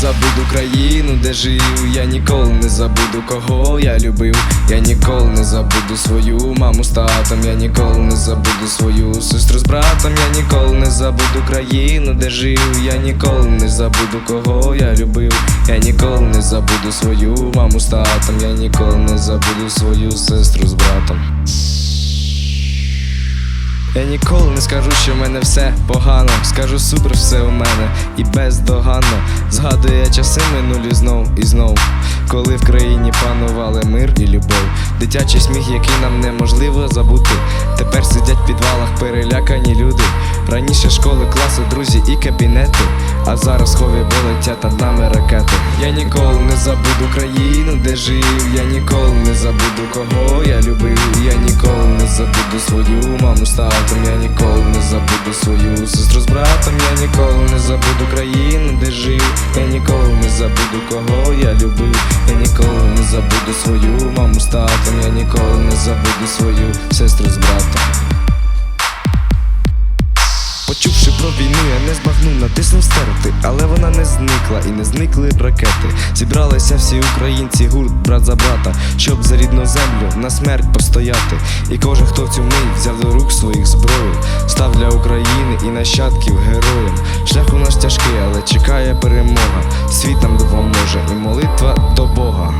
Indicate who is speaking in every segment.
Speaker 1: забуду країну, де жив. Я ніколи не забуду кого я любив. Я ніколи не забуду свою маму з татом. Я ніколи не забуду свою сестру з братом. Я ніколи не забуду країну, де жив. Я ніколи не забуду кого я любив. Я ніколи не забуду свою маму з татом. Я ніколи не забуду свою сестру з братом. Я ніколи не скажу, що в мене все погано. Скажу супер, все у мене і бездоганно. Згадую я часи минулі знов і знов. Коли в країні панували мир і любов. Дитячий сміх, який нам неможливо забути. Тепер сидять в підвалах перелякані люди. Раніше школи, класи, друзі і кабінети. А зараз хові летять над нами ракети. Я ніколи не забуду країну, де жив. Я ніколи не забуду кого я любив. Я ніколи забуду свою маму з татом. Я ніколи не забуду свою сестру з братом. Я ніколи не забуду країну, де жив. Я ніколи не забуду кого я любив. Я ніколи не забуду свою маму з татом. Я ніколи не забуду свою сестру з братом. Про війну, я не збагнув, натиснув стерти, але вона не зникла і не зникли ракети. Зібралися всі українці, гурт, брат за брата, щоб за рідну землю на смерть постояти. І кожен, хто в цю мить взяв до рук своїх зброю, став для України і нащадків героєм. Шлях у нас тяжкий, але чекає перемога. Світ нам допоможе, і молитва до Бога.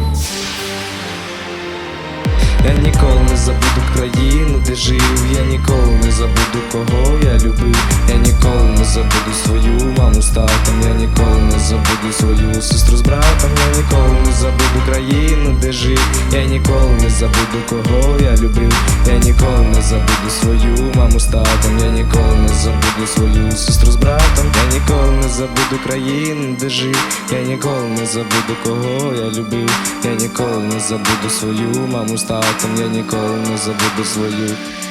Speaker 1: Я ніколи не забуду країну, де жив. Я ніколи не забуду кого я любив. Я ніколи не забуду свою маму з татом. Я ніколи не забуду свою сестру з братом. Я ніколи не забуду країну, де жив. Я ніколи не забуду кого я ніколи не забуду свою маму з татом, я ніколи не забуду свою сестру з братом, я ніколи не забуду країну де жив, я ніколи не забуду, кого я любив, я ніколи не забуду свою маму з татом, я ніколи не забуду свою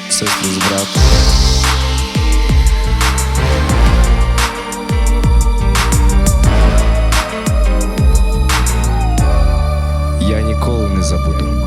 Speaker 1: сестру з братом. Я ніколи не забуду.